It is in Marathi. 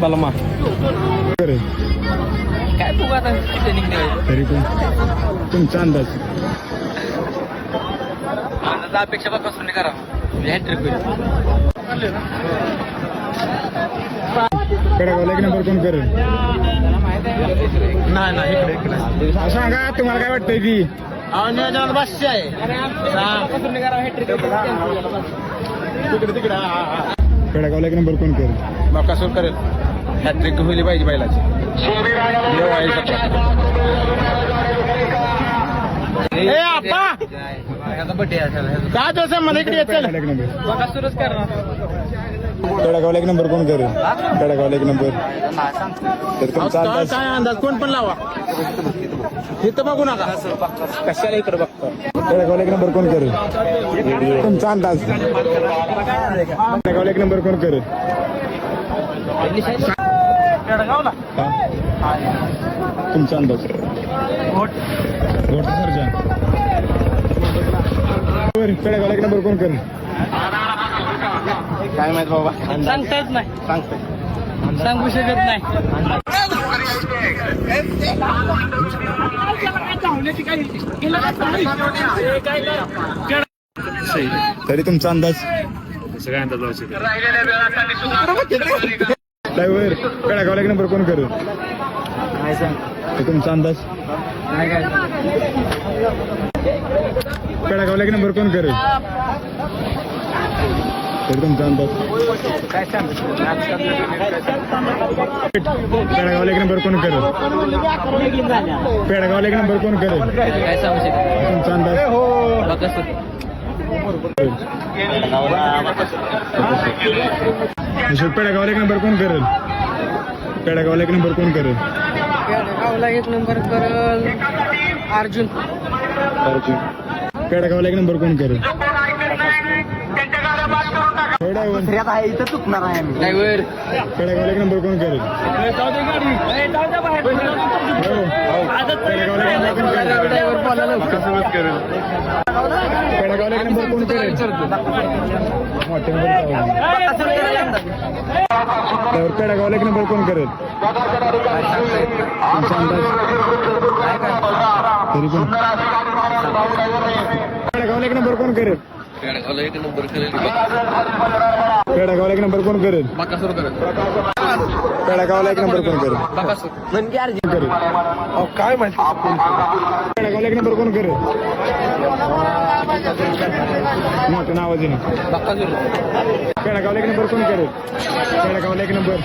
बलमा. काय बघू आता किती निघते तरी पण तुमचा अंदाज. अंदाजा अपेक्षा बघ नाही करा. म्हणजे हॅट्रिक होईल. कडागावला एक नंबर कोण करेल? नाही नाही इकडे इकडे. सांगा तुम्हाला काय वाटतंय ती? नियोजनात बादशे आहे. कडागावला एक नंबर कोण करेल? बकासूर करेल. हॅट्रिक होईल पाहिजे बैलाची. देव आहे ए आपा काय तो संबंध इकडे चल. कडागावला एक नंबर बकासूरच करणार. कडागावला एक नंबर कोण करेल? कडागावला एक नंबर. तर तुमचा अंदाज? काय अंदाज? कोण पण लावा. इथं बघू नका. कशाला इकडे बघतो? कडागावला एक नंबर कोण करेल? तुमचा अंदाज? कडागावला एक नंबर कोण करेल? तुमचा अंदाज? घोट सरजा कडागावला एक नंबर कोण करेल? काय माहीत बाबा? सांगता येत नाही. सांगता सांगू शकत नाही. तरी तुमचा अंदाज? ड्रायव्हर कडागावला नंबर कोण करेल? नाही सांग. तुमचा अंदाज? नाही काय कडागावला नंबर कोण करेल? अंदाज काय सांग पेडगावला एक नंबर कोण करेल? पेडगावला एक नंबर कोण करेल? काय सांगू तुमचा अंदाज पेडगावला एक नंबर कोण करेल? पेडगावला एक नंबर कोण करेल? गावला एक नंबर करल अर्जुन. पेडगावला एक नंबर कोण करेल? पेडगाव- आहे इथं चुकणार आहे ड्रायव्हर. पेडगावला एक नंबर कोण करेल? हो. ड्रायव्हर पेडगावला एक नंबर कोण करेल? पेडगावला एक नंबर कोण करेल? तरी पण. पेडगावला एक नंबर कोण करेल? गावला एक नंबर करेल. पेडगावला एक नंबर कोण करेल? बकासूर करेल. पेडगावला एक नंबर कोण करेल? बकासूर. म्हणजे अर्जुन करेल? काय माहिती? पेडगावला एक नंबर कोण करेल? मोठं नावाचे ना बकासूर. पेडगावला एक नंबर कोण करेल? पेडगावला एक नंबर.